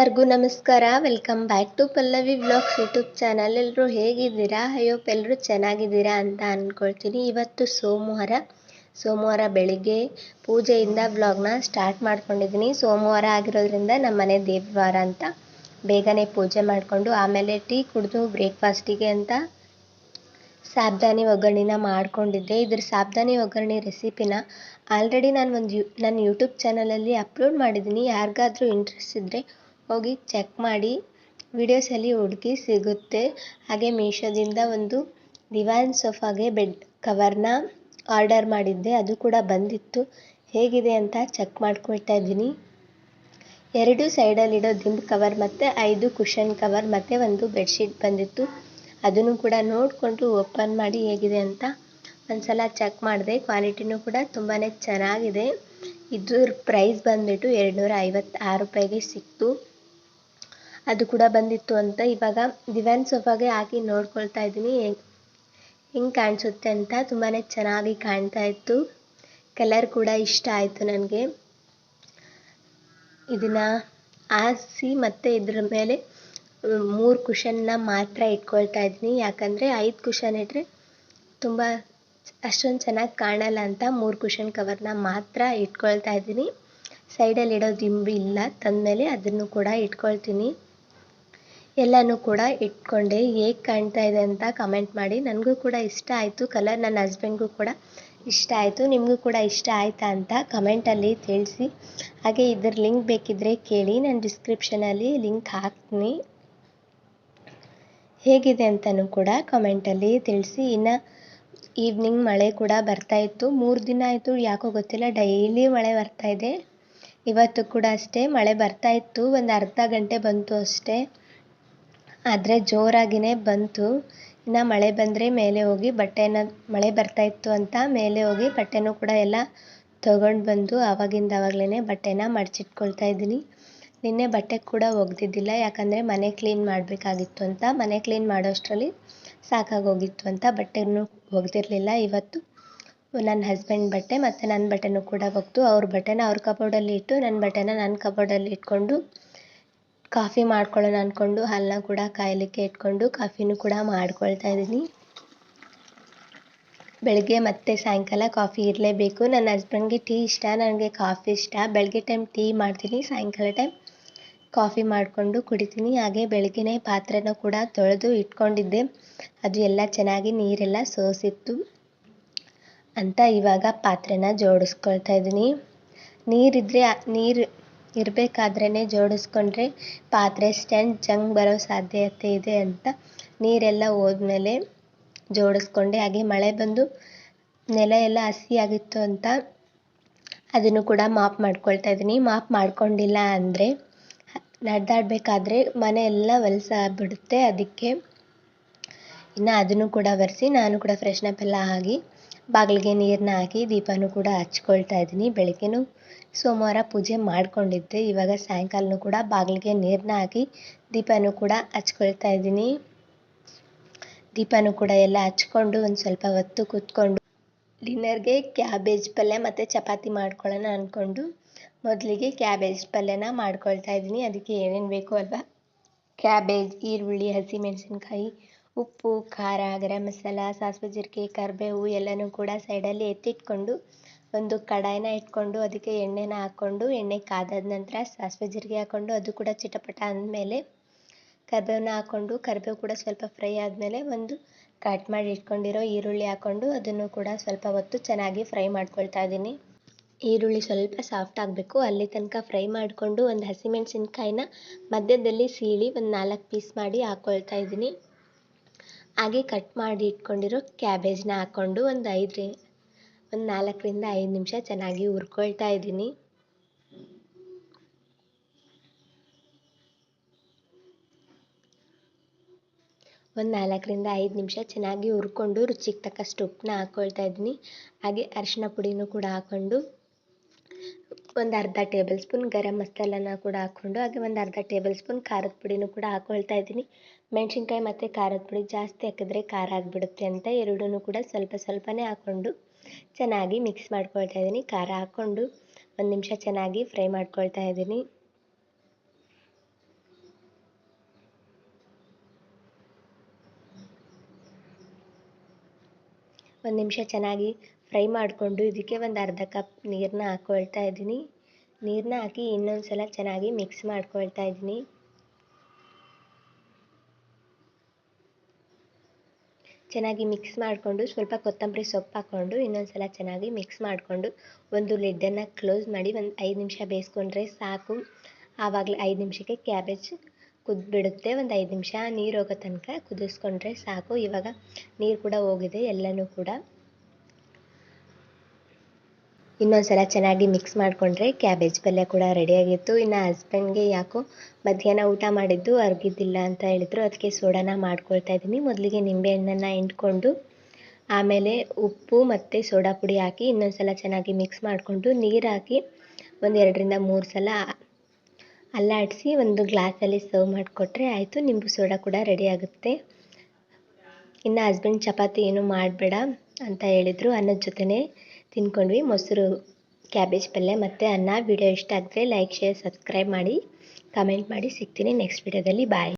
ಎಲ್ಲರಿಗೂ ನಮಸ್ಕಾರ. Welcome back to Pallavi blogs YouTube channel ಎಲ್ಲರೂ ಹೇಗಿದ್ದೀರಾ? ಅಯ್ಯೋ ಹೋಪ್ ಎಲ್ಲರೂ ಚೆನ್ನಾಗಿದ್ದೀರಾ ಅಂತ ಅಂದ್ಕೊಳ್ತೀನಿ ಇವತ್ತು ಸೋಮವಾರ. ಸೋಮವಾರ ಬೆಳಿಗ್ಗೆ ಪೂಜೆಯಿಂದ ವ್ಲಾಗ್ನ ಸ್ಟಾರ್ಟ್ ಮಾಡ್ಕೊಂಡಿದ್ದೀನಿ. ಸೋಮವಾರ ಆಗಿರೋದ್ರಿಂದ ನಮ್ಮ ಮನೆ ದೇವವಾರ ಅಂತ ಬೇಗನೆ ಪೂಜೆ ಮಾಡಿಕೊಂಡು ಆಮೇಲೆ ಟೀ ಕುಡಿದು ಬ್ರೇಕ್ಫಾಸ್ಟಿಗೆ ಅಂತ ಸಾಬ್ದಾನಿ ಒಗ್ಗರಣಿನ ಮಾಡ್ಕೊಂಡಿದ್ದೆ. ಇದ್ರ ಸಾಬ್ದಾನಿ ಒಗ್ಗರಣೆ ರೆಸಿಪಿನ ಆಲ್ರೆಡಿ ನಾನು ಒಂದು ಯು ನನ್ನ ಯೂಟ್ಯೂಬ್ ಚಾನಲಲ್ಲಿ ಅಪ್ಲೋಡ್ ಮಾಡಿದ್ದೀನಿ. ಯಾರಿಗಾದ್ರೂ ಇಂಟ್ರೆಸ್ಟ್ ಇದ್ದರೆ ಹೋಗಿ ಚೆಕ್ ಮಾಡಿ ವಿಡಿಯೋಸಲ್ಲಿ ಹುಡುಕಿ ಸಿಗುತ್ತೆ. ಹಾಗೆ ಮೀಶೋದಿಂದ ಒಂದು ದಿವಾನ್ ಸೋಫಾಗೆ ಬೆಡ್ ಕವರ್ನ ಆರ್ಡರ್ ಮಾಡಿದ್ದೆ. ಅದು ಕೂಡ ಬಂದಿತ್ತು. ಹೇಗಿದೆ ಅಂತ ಚೆಕ್ ಮಾಡ್ಕೊಳ್ತಾ ಇದ್ದೀನಿ. ಎರಡು ಸೈಡಲ್ಲಿಡೋ ದಿಂಬು ಕವರ್ ಮತ್ತು ಐದು ಕುಷನ್ ಕವರ್ ಮತ್ತು ಒಂದು ಬೆಡ್ಶೀಟ್ ಬಂದಿತ್ತು. ಅದನ್ನು ಕೂಡ ನೋಡಿಕೊಂಡು ಓಪನ್ ಮಾಡಿ ಹೇಗಿದೆ ಅಂತ ಒಂದ್ಸಲ ಚೆಕ್ ಮಾಡಿದೆ. ಕ್ವಾಲಿಟಿನೂ ಕೂಡ ತುಂಬಾ ಚೆನ್ನಾಗಿದೆ. ಇದ್ರ ಪ್ರೈಸ್ ಬಂದುಬಿಟ್ಟು ಎರಡುನೂರ ಐವತ್ತಾರು ರೂಪಾಯಿಗೆ ಸಿಕ್ತು. ಅದು ಕೂಡ ಬಂದಿತ್ತು ಅಂತ ಇವಾಗ ದಿವಾನ್ ಸೋಫಾಗೆ ಹಾಕಿ ನೋಡ್ಕೊಳ್ತಾ ಇದ್ದೀನಿ. ಹೆಂಗೆ ಕಾಣಿಸುತ್ತೆ ಅಂತ ತುಂಬಾ ಚೆನ್ನಾಗಿ ಕಾಣ್ತಾ ಇತ್ತು. ಕಲರ್ ಕೂಡ ಇಷ್ಟ ಆಯಿತು ನನಗೆ. ಇದನ್ನು ಹಾಸಿ ಮತ್ತು ಇದ್ರ ಮೇಲೆ ಮೂರು ಕುಷನ್ನ ಮಾತ್ರ ಇಟ್ಕೊಳ್ತಾ ಇದ್ದೀನಿ. ಯಾಕಂದರೆ ಐದು ಕುಷನ್ ಇಟ್ಟರೆ ತುಂಬ ಅಷ್ಟೊಂದು ಚೆನ್ನಾಗಿ ಕಾಣಲ್ಲ ಅಂತ ಮೂರು ಕುಷನ್ ಕವರ್ನ ಮಾತ್ರ ಇಟ್ಕೊಳ್ತಾ ಇದ್ದೀನಿ. ಸೈಡಲ್ಲಿ ಇಡೋ ದಿಂಬು ಇಲ್ಲ. ತಂದಮೇಲೆ ಅದನ್ನು ಕೂಡ ಇಟ್ಕೊಳ್ತೀನಿ. ಎಲ್ಲನೂ ಕೂಡ ಇಟ್ಕೊಂಡೆ ಹೇಗೆ ಕಾಣ್ತಾ ಇದೆ ಅಂತ ಕಮೆಂಟ್ ಮಾಡಿ. ನನಗೂ ಕೂಡ ಇಷ್ಟ ಆಯಿತು. ಕಲರ್ ನನ್ನ ಹಸ್ಬೆಂಡ್ಗೂ ಕೂಡ ಇಷ್ಟ ಆಯಿತು. ನಿಮಗೂ ಕೂಡ ಇಷ್ಟ ಆಯಿತಾ ಅಂತ ಕಮೆಂಟಲ್ಲಿ ತಿಳಿಸಿ. ಹಾಗೆ ಇದ್ರ ಲಿಂಕ್ ಬೇಕಿದ್ರೆ ಕೇಳಿ. ನಾನು ಡಿಸ್ಕ್ರಿಪ್ಷನಲ್ಲಿ ಲಿಂಕ್ ಹಾಕ್ತೀನಿ. ಹೇಗಿದೆ ಅಂತಲೂ ಕೂಡ ಕಮೆಂಟಲ್ಲಿ ತಿಳಿಸಿ. ಇನ್ನು ಈವ್ನಿಂಗ್ ಮಳೆ ಕೂಡ ಬರ್ತಾ ಇತ್ತು. ಮೂರು ದಿನ ಆಯಿತು. ಯಾಕೋ ಗೊತ್ತಿಲ್ಲ. ಡೈಲಿ ಮಳೆ ಬರ್ತಾ ಇದೆ. ಇವತ್ತು ಕೂಡ ಅಷ್ಟೇ. ಮಳೆ ಬರ್ತಾ ಇತ್ತು. ಒಂದು ಅರ್ಧ ಗಂಟೆ ಬಂತು ಅಷ್ಟೇ. ಆದರೆ ಜೋರಾಗಿಯೇ ಬಂತು. ಇನ್ನು ಮಳೆ ಬಂದರೆ ಮೇಲೆ ಹೋಗಿ ಬಟ್ಟೆನ, ಮಳೆ ಬರ್ತಾಯಿತ್ತು ಅಂತ ಮೇಲೆ ಹೋಗಿ ಬಟ್ಟೆನೂ ಕೂಡ ಎಲ್ಲ ತೊಗೊಂಡು ಬಂದು ಆವಾಗಿಂದ ಆವಾಗಲೇ ಬಟ್ಟೆನ ಮಡಚಿಟ್ಕೊಳ್ತಾ ಇದ್ದೀನಿ. ನಿನ್ನೆ ಬಟ್ಟೆ ಕೂಡ ಒಗೆದಿದ್ದಿಲ್ಲ, ಯಾಕಂದರೆ ಮನೆ ಕ್ಲೀನ್ ಮಾಡಬೇಕಾಗಿತ್ತು ಅಂತ. ಮನೆ ಕ್ಲೀನ್ ಮಾಡೋಷ್ಟರಲ್ಲಿ ಸಾಕಾಗೋಗಿತ್ತು ಅಂತ ಬಟ್ಟೆನೂ ಒಗೆದಿರಲಿಲ್ಲ. ಇವತ್ತು ನನ್ನ ಹಸ್ಬೆಂಡ್ ಬಟ್ಟೆ ಮತ್ತು ನನ್ನ ಬಟ್ಟೆನೂ ಕೂಡ ಒಗೆದು, ಅವ್ರ ಬಟ್ಟೆನ ಅವ್ರ ಕಬೋರ್ಡಲ್ಲಿ ಇಟ್ಟು ನನ್ನ ಬಟ್ಟೆನ ನನ್ನ ಕಬೋರ್ಡಲ್ಲಿ ಇಟ್ಕೊಂಡು ಕಾಫಿ ಮಾಡ್ಕೊಳ್ಳೋಣ ಅಂದ್ಕೊಂಡು ಹಾಲನ್ನ ಕೂಡ ಕಾಯಲಿಕ್ಕೆ ಇಟ್ಕೊಂಡು ಕಾಫಿನೂ ಕೂಡ ಮಾಡ್ಕೊಳ್ತಾ ಇದ್ದೀನಿ. ಬೆಳಗ್ಗೆ ಮತ್ತೆ ಸಾಯಂಕಾಲ ಕಾಫಿ ಇರಲೇಬೇಕು. ನನ್ನ ಹಸ್ಬೆಂಡ್ಗೆ ಟೀ ಇಷ್ಟ, ನನಗೆ ಕಾಫಿ ಇಷ್ಟ. ಬೆಳಗ್ಗೆ ಟೈಮ್ ಟೀ ಮಾಡ್ತೀನಿ, ಸಾಯಂಕಾಲ ಟೈಮ್ ಕಾಫಿ ಮಾಡಿಕೊಂಡು ಕುಡಿತೀನಿ. ಹಾಗೆ ಬೆಳಗ್ಗೆನೇ ಪಾತ್ರೆನ ಕೂಡ ತೊಳೆದು ಇಟ್ಕೊಂಡಿದ್ದೆ. ಅದು ಎಲ್ಲ ಚೆನ್ನಾಗಿ ನೀರೆಲ್ಲ ಸೋಸಿತ್ತು ಅಂತ ಇವಾಗ ಪಾತ್ರೆನ ಜೋಡಿಸ್ಕೊಳ್ತಾ ಇದ್ದೀನಿ. ನೀರಿದ್ದರೆ ನೀರು ಇರಬೇಕಾದ್ರೇ ಜೋಡಿಸ್ಕೊಂಡ್ರೆ ಪಾತ್ರೆ ಸ್ಟ್ಯಾಂಡ್ ಜಂಗ್ ಬರೋ ಸಾಧ್ಯತೆ ಇದೆ ಅಂತ. ನೀರೆಲ್ಲ ಹೋದ್ಮೇಲೆ ಜೋಡಿಸ್ಕೊಂಡೆ, ಹಾಗೆ ಮಳೆ ಬಂದು ನೆಲ ಎಲ್ಲ ಹಸಿಯಾಗಿತ್ತು ಅಂತ ಅದನ್ನು ಕೂಡ ಮಾಪ್ ಮಾಡ್ಕೊಳ್ತಾ ಇದ್ದೀನಿ. ಮಾಪ್ ಮಾಡ್ಕೊಂಡಿಲ್ಲ ಅಂದರೆ ನಡೆದಾಡಬೇಕಾದ್ರೆ ಮನೆ ಎಲ್ಲ ಹೊಲ್ಸಾಗ್ಬಿಡುತ್ತೆ ಅದಕ್ಕೆ ಇನ್ನು ಅದನ್ನು ಕೂಡ ಒರೆಸಿ ನಾನು ಕೂಡ ಫ್ರೆಶ್ನಪ್ ಎಲ್ಲ ಆಗಿ ಬಾಗಿಲಿಗೆ ನೀರನ್ನ ಹಾಕಿ ದೀಪನೂ ಕೂಡ ಹಚ್ಕೊಳ್ತಾ ಇದ್ದೀನಿ. ಬೆಳಗ್ಗೆನೂ ಸೋಮವಾರ ಪೂಜೆ ಮಾಡ್ಕೊಂಡಿದ್ದೆ. ಇವಾಗ ಸಾಯಂಕಾಲನೂ ಕೂಡ ಬಾಗಿಲಿಗೆ ನೀರನ್ನ ಹಾಕಿ ದೀಪನೂ ಕೂಡ ಹಚ್ಕೊಳ್ತಾ ಇದ್ದೀನಿ. ದೀಪನೂ ಕೂಡ ಎಲ್ಲ ಹಚ್ಕೊಂಡು ಒಂದು ಸ್ವಲ್ಪ ಹೊತ್ತು ಕೂತ್ಕೊಂಡು ಡಿನ್ನರ್ಗೆ ಕ್ಯಾಬೇಜ್ ಪಲ್ಯ ಮತ್ತು ಚಪಾತಿ ಮಾಡ್ಕೊಳ್ಳೋಣ ಅಂದ್ಕೊಂಡು ಮೊದಲಿಗೆ ಕ್ಯಾಬೇಜ್ ಪಲ್ಯನ ಮಾಡ್ಕೊಳ್ತಾ ಇದ್ದೀನಿ. ಅದಕ್ಕೆ ಏನೇನು ಬೇಕು ಅಲ್ವಾ? ಕ್ಯಾಬೇಜ್, ಈರುಳ್ಳಿ, ಹಸಿಮೆಣಸಿನ್ಕಾಯಿ, ಉಪ್ಪು, ಖಾರ, ಗರಂ ಮಸಾಲ ಸಾಸಿವೆ ಜೀರಿಗೆ ಕರಿಬೇವು ಎಲ್ಲನೂ ಕೂಡ ಸೈಡಲ್ಲಿ ಎತ್ತಿಟ್ಕೊಂಡು ಒಂದು ಕಡಾಯಿನ ಇಟ್ಕೊಂಡು ಅದಕ್ಕೆ ಎಣ್ಣೆನ ಹಾಕ್ಕೊಂಡು, ಎಣ್ಣೆ ಕಾದಾದ ನಂತರ ಸಾಸಿವೆ ಜೀರಿಗೆ ಹಾಕ್ಕೊಂಡು, ಅದು ಕೂಡ ಚಿಟಪಟ ಅಂದಮೇಲೆ ಕರಿಬೇವನ್ನ ಹಾಕ್ಕೊಂಡು, ಕರಿಬೇವು ಕೂಡ ಸ್ವಲ್ಪ ಫ್ರೈ ಆದಮೇಲೆ ಒಂದು ಕಟ್ ಮಾಡಿ ಇಟ್ಕೊಂಡಿರೋ ಈರುಳ್ಳಿ ಹಾಕ್ಕೊಂಡು ಅದನ್ನು ಕೂಡ ಸ್ವಲ್ಪ ಹೊತ್ತು ಚೆನ್ನಾಗಿ ಫ್ರೈ ಮಾಡ್ಕೊಳ್ತಾ ಇದ್ದೀನಿ. ಈರುಳ್ಳಿ ಸ್ವಲ್ಪ ಸಾಫ್ಟ್ ಆಗಬೇಕು. ಅಲ್ಲಿ ತನಕ ಫ್ರೈ ಮಾಡಿಕೊಂಡು ಒಂದು ಹಸಿಮೆಣಸಿನ್ಕಾಯಿನ ಮಧ್ಯದಲ್ಲಿ ಸೀಳಿ ಒಂದು ನಾಲ್ಕು ಪೀಸ್ ಮಾಡಿ ಹಾಕ್ಕೊಳ್ತಾ ಇದ್ದೀನಿ. ಹಾಗೆ ಕಟ್ ಮಾಡಿ ಇಟ್ಕೊಂಡಿರೋ ಕ್ಯಾಬೇಜ್ನ ಹಾಕ್ಕೊಂಡು ಒಂದು ಐದು ಒಂದು ನಾಲ್ಕರಿಂದ ಐದು ನಿಮಿಷ ಚೆನ್ನಾಗಿ ಹುರ್ಕೊಳ್ತಾ ಇದ್ದೀನಿ. ಒಂದು ನಾಲ್ಕರಿಂದ ಐದು ನಿಮಿಷ ಚೆನ್ನಾಗಿ ಹುರ್ಕೊಂಡು ರುಚಿಗೆ ತಕ್ಕಷ್ಟು ಉಪ್ಪನ್ನ ಹಾಕ್ಕೊಳ್ತಾ ಇದ್ದೀನಿ. ಹಾಗೆ ಅರಿಶಿನ ಪುಡಿನೂ ಕೂಡ ಹಾಕ್ಕೊಂಡು ಒಂದು ಅರ್ಧ ಟೇಬಲ್ ಸ್ಪೂನ್ ಗರಂ ಮಸಾಲನ ಕೂಡ ಹಾಕ್ಕೊಂಡು ಹಾಗೆ ಒಂದು ಅರ್ಧ ಟೇಬಲ್ ಸ್ಪೂನ್ ಖಾರದ ಪುಡಿನೂ ಕೂಡ ಹಾಕ್ಕೊಳ್ತಾ ಇದ್ದೀನಿ. ಮೆಣಸಿನ್ಕಾಯಿ ಮತ್ತು ಖಾರದ ಪುಡಿ ಜಾಸ್ತಿ ಹಾಕಿದ್ರೆ ಖಾರ ಆಗಿಬಿಡುತ್ತೆ ಅಂತ ಎರಡೂ ಕೂಡ ಸ್ವಲ್ಪ ಸ್ವಲ್ಪನೇ ಹಾಕ್ಕೊಂಡು ಚೆನ್ನಾಗಿ ಮಿಕ್ಸ್ ಮಾಡ್ಕೊಳ್ತಾ ಇದ್ದೀನಿ. ಖಾರ ಹಾಕ್ಕೊಂಡು ಒಂದು ನಿಮಿಷ ಚೆನ್ನಾಗಿ ಫ್ರೈ ಮಾಡ್ಕೊಳ್ತಾ ಇದ್ದೀನಿ. ಒಂದು ನಿಮಿಷ ಚೆನ್ನಾಗಿ ಫ್ರೈ ಮಾಡಿಕೊಂಡು ಇದಕ್ಕೆ ಒಂದು ಅರ್ಧ ಕಪ್ ನೀರನ್ನ ಹಾಕ್ಕೊಳ್ತಾ ಇದ್ದೀನಿ. ನೀರನ್ನ ಹಾಕಿ ಇನ್ನೊಂದು ಸಲ ಚೆನ್ನಾಗಿ ಮಿಕ್ಸ್ ಮಾಡ್ಕೊಳ್ತಾ ಇದ್ದೀನಿ. ಚೆನ್ನಾಗಿ ಮಿಕ್ಸ್ ಮಾಡಿಕೊಂಡು ಸ್ವಲ್ಪ ಕೊತ್ತಂಬರಿ ಸೊಪ್ಪು ಹಾಕ್ಕೊಂಡು ಇನ್ನೊಂದು ಸಲ ಚೆನ್ನಾಗಿ ಮಿಕ್ಸ್ ಮಾಡಿಕೊಂಡು ಒಂದು ಲಿಡ್ಡನ್ನು ಕ್ಲೋಸ್ ಮಾಡಿ ಒಂದು ಐದು ನಿಮಿಷ ಬೇಯಿಸ್ಕೊಂಡ್ರೆ ಸಾಕು. ಆವಾಗಲೇ ಐದು ನಿಮಿಷಕ್ಕೆ ಕ್ಯಾಬೇಜ್ ಕುದ್ಬಿಡುತ್ತೆ. ಒಂದು ಐದು ನಿಮಿಷ ನೀರು ಹೋಗೋ ತನಕ ಕುದಿಸ್ಕೊಂಡ್ರೆ ಸಾಕು. ಇವಾಗ ನೀರು ಕೂಡ ಹೋಗಿದೆ, ಎಲ್ಲನೂ ಕೂಡ. ಇನ್ನೊಂದು ಸಲ ಚೆನ್ನಾಗಿ ಮಿಕ್ಸ್ ಮಾಡಿಕೊಂಡ್ರೆ ಕ್ಯಾಬೇಜ್ ಪಲ್ಯ ಕೂಡ ರೆಡಿಯಾಗಿತ್ತು ಇನ್ನು ಹಸ್ಬೆಂಡ್ಗೆ ಯಾಕೋ ಮಧ್ಯಾಹ್ನ ಊಟ ಮಾಡಿದ್ದು ಅರ್ಗಿದ್ದಿಲ್ಲ ಅಂತ ಹೇಳಿದ್ರು. ಅದಕ್ಕೆ ಸೋಡಾನ ಮಾಡ್ಕೊಳ್ತಾ ಇದ್ದೀನಿ. ಮೊದಲಿಗೆ ನಿಂಬೆಹಣ್ಣನ್ನು ಹಿಂಡ್ಕೊಂಡು, ಆಮೇಲೆ ಉಪ್ಪು ಮತ್ತು ಸೋಡಾ ಪುಡಿ ಹಾಕಿ ಇನ್ನೊಂದು ಸಲ ಚೆನ್ನಾಗಿ ಮಿಕ್ಸ್ ಮಾಡಿಕೊಂಡು, ನೀರು ಹಾಕಿ ಒಂದು ಎರಡರಿಂದ ಮೂರು ಸಲ ಅಲ್ಲಾಡಿಸಿ ಒಂದು ಗ್ಲಾಸಲ್ಲಿ ಸರ್ವ್ ಮಾಡಿಕೊಟ್ರೆ ಆಯಿತು. ನಿಂಬು ಸೋಡಾ ಕೂಡ ರೆಡಿ ಆಗುತ್ತೆ. ಇನ್ನು ಹಸ್ಬೆಂಡ್ ಚಪಾತಿ ಏನು ಮಾಡಬೇಡ ಅಂತ ಹೇಳಿದರು. ಅನ್ನದ ಜೊತೆನೇ ತಿನ್ಕೊಂಡ್ವಿ. ಮೊಸರು, ಕ್ಯಾಬೇಜ್ ಪಲ್ಯ ಮತ್ತು ಅನ್ನ. ವಿಡಿಯೋ ಇಷ್ಟ ಆದರೆ ಲೈಕ್ ಶೇರ್ ಸಬ್ಸ್ಕ್ರೈಬ್ ಮಾಡಿ ಕಮೆಂಟ್ ಮಾಡಿ. ಸಿಗ್ತೀನಿ ನೆಕ್ಸ್ಟ್ ವಿಡಿಯೋದಲ್ಲಿ. ಬಾಯ್